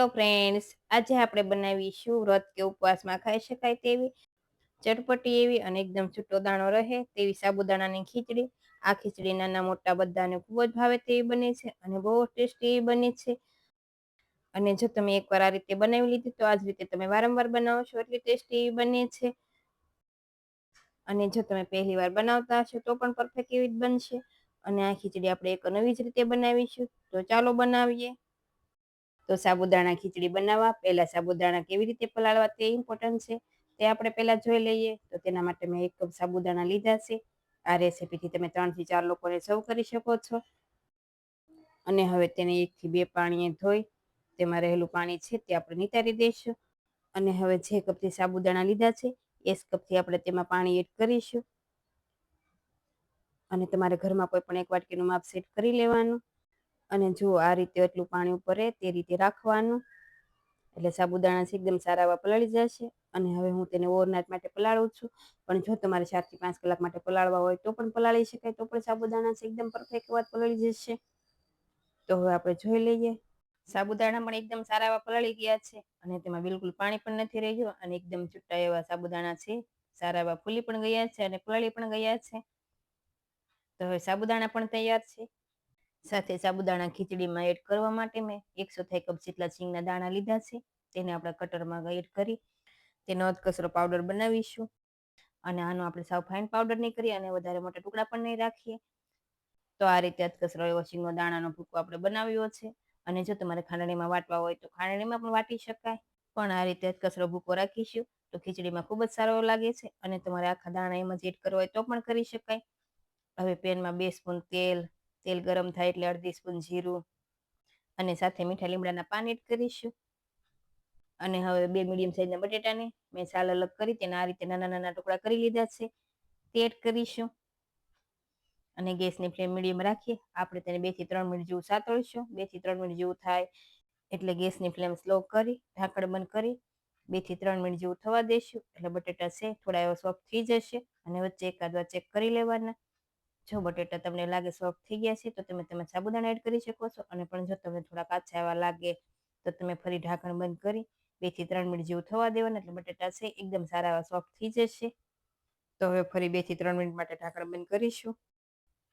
Hello friends આજે આપણે બનાવીશું વ્રત કે ઉપવાસમાં ખાઈ શકાય તેવી ચટપટી એવી અને એકદમ છૂટો દાણો રહે તેવી સાબુદાણાની ખીચડી. આ ખીચડી નાના મોટા બધાને ખૂબ જ ભાવે તેવી બને છે અને બહુ ટેસ્ટી એવી બને છે. અને જો તમે એકવાર આ રીતે બનાવી લીધી તો આ જ રીતે તમે વારંવાર બનાવો છો એટલી ટેસ્ટી એવી બને છે. અને જો તમે પહેલી વાર બનાવતા હશો તો પણ પરફેક્ટ એવી જ બનશે. અને આ ખીચડી આપણે એક નવી જ રીતે બનાવીશું. તો ચાલો બનાવીએ. તો સાબુદાણા ખીચડી બનાવવા, પહેલા સાબુદાણા કેવી રીતે પલાળવા તે ઇમ્પોર્ટન્ટ છે, તે આપણે પહેલા જોઈ લઈએ. તો તેના માટે મેં એક કપ સાબુદાણા લીધા છે. આ રેસીપીથી તમે ત્રણથી ચાર લોકોને સર્વ કરી શકો છો. અને હવે તેને એકથી બે પાણીએ ધોઈ, તેમાં રહેલું પાણી છે તે આપણે નિતારી દઈશું. અને હવે જે કપથી સાબુદાણા લીધા છે, એ જ કપથી આપણે તેમાં પાણી એડ કરીશું. અને તમારે ઘરમાં કોઈ પણ એક વાટકીનું માપ સેટ કરી લેવાનું. અને જો આ રીતે એટલું પાણી ઉપર રહે તે રીતે રાખવાનું. એટલે સાબુદાણા છે એકદમ સારા એવા પલાળી જશે અને હવે હું તેને ઓવરનાઇટ માટે પલાળું છું. પણ જો તમારે ચારથી પાંચ કલાક માટે પલાળવા હોય તો પણ પલાળી શકાય, તો પણ સાબુદાણા છે એકદમ પરફેક્ટ વાત પલાળી જશે. તો હવે આપણે જોઈ લઈએ. સાબુદાણા પણ એકદમ સારા એવા પલાળી ગયા છે અને તેમાં બિલકુલ પાણી પણ નથી રહ્યું અને એકદમ છૂટા એવા સાબુદાણા છે. સારા એવા ફૂલી પણ ગયા છે અને પલાળી પણ ગયા છે. તો હવે સાબુદાણા પણ તૈયાર છે. સાથે સાબુદાણા ખીચડીમાં એડ કરવા માટે મેં એકસો થાય કપ જેટલા સિંગના દાણા લીધા છે. તેને આપણે કટરમાં એડ કરી તેનો અધકસરો પાવડર બનાવીશું. અને આનો આપણે સાવ ફાઇન પાવડર નહીં કરીએ અને વધારે મોટા ટુકડા પણ નહીં રાખીએ. તો આ રીતે અધકસરો એવો સિંગનો દાણાનો ભૂકો આપણે બનાવ્યો છે. અને જો તમારે ખાંડણીમાં વાટવા હોય તો ખાંડણીમાં પણ વાટી શકાય. પણ આ રીતે અધકચરો ભૂકો રાખીશું તો ખીચડીમાં ખૂબ જ સારો લાગે છે. અને તમારે આખા દાણા એમાં જ એડ કરવા હોય તો પણ કરી શકાય. હવે પેનમાં બે સ્પૂન તેલ તેલ ગરમ થાય એટલે અડધી સ્પૂન જીરું અને સાથે મીઠા લીમડાના પાન એડ કરીશું. અને હવે બે મીડિયમ સાઈઝના બટેટાને મેં સાલ અલગ કરી તેના આ રીતે નાના નાના ટુકડા કરી લીધા છે. તે એડ કરીશું. અને ગેસની ફ્લેમ મીડિયમ રાખીએ. આપણે તેને બેથી ત્રણ મિનિટ જેવું સાતળીશું. બેથી ત્રણ મિનિટ જેવું થાય એટલે ગેસની ફ્લેમ સ્લો કરી, ઢાંકણ બંધ કરી, બેથી ત્રણ મિનિટ જેવું થવા દઈશું એટલે બટેટા છે, થોડા એવા સોફ્ટ થઈ જશે અને વચ્ચે એકાદ વાર ચેક કરી લેવાના. જો બટેટા તમને લાગે સોફ્ટ થઈ ગયા છે, તો તમે તેમાં સાબુદાણા એડ કરી શકો છો. અને પણ જો તમને થોડા કાચા એવા લાગે, તો તમે ફરી ઢાંકણ બંધ કરી બેથી ત્રણ મિનિટ જેવું થવા દેવાના, એટલે બટેટા છે એકદમ સારા એવા સોફ્ટ થઈ જશે. તો હવે ફરી બેથી ત્રણ મિનિટ માટે ઢાંકણ બંધ કરીશું.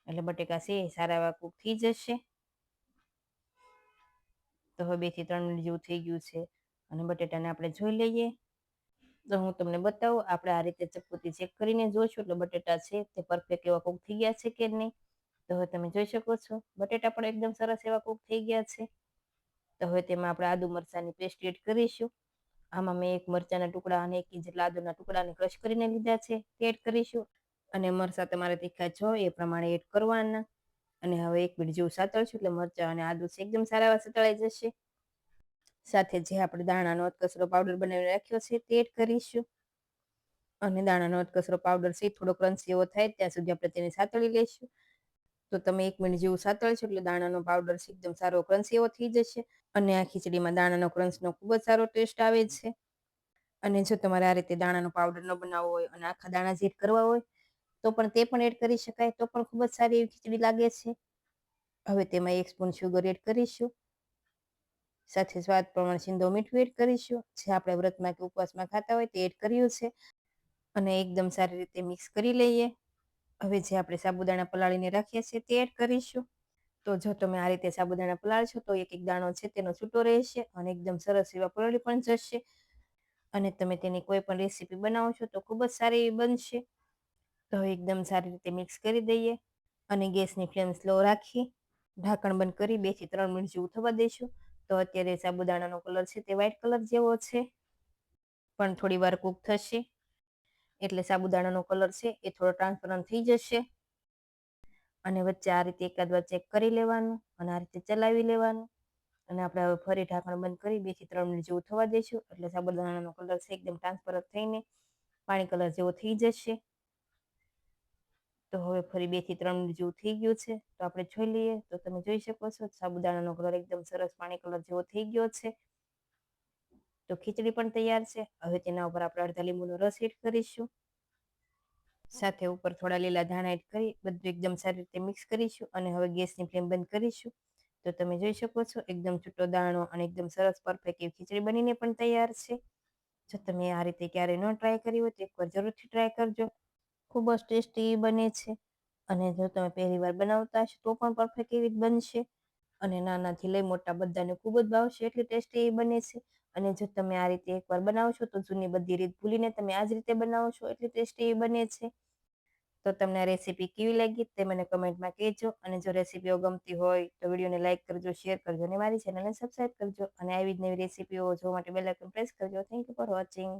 એટલે બટેકા છે સારા એવા કૂક થઈ જશે. તો હવે બેથી ત્રણ મિનિટ જેવું થઈ ગયું છે. અને બટેટાને આપણે જોઈ લઈએ. તો હું તમને બતાવું, આપણે આ રીતે ચપુતી ચેક કરીને જોઈશું એટલે બટેટા છે તે પરફેક્ટ એવા કુક થઈ ગયા છે કે નહીં. તો હવે તમે જોઈ શકો છો, બટેટા પણ એકદમ સરસ એવા કુક થઈ ગયા છે. તો હવે તેમાં આપણે આદુ મરચાંની પેસ્ટ એડ કરીશું. આમાં મેં એક મરચાંના ટુકડા અને એક જેટલા આદુના ટુકડાને ક્રશ કરીને લીધા છે, તે એડ કરીશું. અને મરચા તમારે તીખા છો એ પ્રમાણે એડ કરવાના. અને હવે એક મિનિટ જેવું સાતળશું એટલે મરચાં અને આદુ એકદમ સારા એવા સતળાઈ જશે. સાથે જે આપણે દાણાનો અધકચરો પાવડર બનાવીને રાખ્યો છે તે એડ કરીશું. અને દાણાનો અધકચરો પાવડર છે થોડો ક્રન્ચી એવો થાય ત્યાં સુધી આપણે તેને સાતળી લઈશું. તો તમે એક મિનિટ જેવું સાતળશો એટલે દાણાનો પાવડર છે એકદમ સારો ક્રન્ચી એવો થઈ જશે. અને આ ખીચડીમાં દાણાનો ક્રંચનો ખૂબ જ સારો ટેસ્ટ આવે છે. અને જો તમારે આ રીતે દાણાનો પાવડર ન બનાવવો હોય અને આખા દાણા જ કરવા હોય, તો પણ તે પણ એડ કરી શકાય. તો પણ ખૂબ જ સારી એવી ખીચડી લાગે છે. હવે તેમાં એક સ્પૂન શુગર એડ કરીશું. સાથે સ્વાદ પ્રમાણે સિંધો મીઠું એડ કરીશું. જે આપણે વ્રતમાં કે ઉપવાસમાં ખાતા હોય તે એડ કર્યું છે. અને એકદમ સારી રીતે મિક્સ કરી લઈએ. હવે જે આપણે સાબુદાણા પલાળીને રાખીએ છીએ તે એડ કરીશું. તો જો તમે આ રીતે સાબુદાણા પલાળશો તો એક એક દાણો છે તેનો છૂટો રહેશે અને એકદમ સરસ એવા પલળી પણ જશે. અને તમે તેની કોઈ પણ રેસીપી બનાવો છો તો ખૂબ જ સારી એવી બનશે. તો એકદમ સારી રીતે મિક્સ કરી દઈએ અને ગેસની ફ્લેમ સ્લો રાખી. ઢાંકણ બંધ કરી બેથી ત્રણ મિનિટ જેવું થવા દઈશું. તો અત્યારે સાબુદાણાનો કલર છે તે વ્હાઈટ કલર જેવો છે. પણ થોડી વાર કૂક થશે. એટલે સાબુદાણાનો કલર છે એ થોડો ટ્રાન્સપરન્ટ થઈ જશે. અને વચ્ચે આ રીતે એકાદ વાર ચેક કરી લેવાનું અને આ રીતે ચલાવી લેવાનું. અને આપણે હવે ફરી ઢાંકણ બંધ કરી બેથી ત્રણ મિનિટ જેવું થવા દઈશું એટલે સાબુદાણાનો કલર છે, એકદમ ટ્રાન્સપરન્ટ થઈને પાણી કલર જેવો થઈ જશે. તો હવે ફરી બેથી ત્રણ જેવું થઈ ગયું છે. તો આપણે જોઈ લઈએ. તો તમે જોઈ શકો છો, સાબુદાણાનો કલર એકદમ સરસ પાણી કલર જેવો થઈ ગયો છે. તો ખીચડી પણ તૈયાર છે. હવે તેના ઉપર આપણે અડધા લીંબુનો રસ એડ કરીશું. સાથે ઉપર થોડા લીલા ધાણા એડ કરી બધું એકદમ સારી રીતે મિક્સ કરીશું અને હવે ગેસની ફ્લેમ બંધ કરીશું. તો તમે જોઈ શકો છો, એકદમ છૂટો દાણો અને એકદમ સરસ પરફેક્ટ એવી ખીચડી બનીને પણ તૈયાર છે. જો તમે આ રીતે ક્યારે ન ટ્રાય કરી હોય તો એકવાર જરૂરથી ટ્રાય કરજો. ખૂબ જ ટેસ્ટી બને છે. અને જો તમે પહેલી વાર બનાવતા હશો, તો પણ પરફેક્ટ એવી બનશે. અને નાનાથી લઈ મોટા બધાને ખૂબ જ ભાવશે એટલી ટેસ્ટી એ બને છે. અને જો તમે આ રીતે એકવાર બનાવશો તો જૂની બધી રીત ભૂલીને તમે આ જ રીતે બનાવશો એટલી ટેસ્ટી બને છે. તો તમને આ રેસીપી કેવી લાગી તે મને કમેન્ટમાં કહેજો. અને જો રેસીપીઓ ગમતી હોય, તો વિડીયોને લાઇક કરજો, શેર કરજો અને મારી ચેનલને સબસ્ક્રાઈબ કરજો. અને આવી જ નવી રેસીપીઓ જોવા માટે બેલ આઇકન પ્રેસ કરજો. Thank you for watching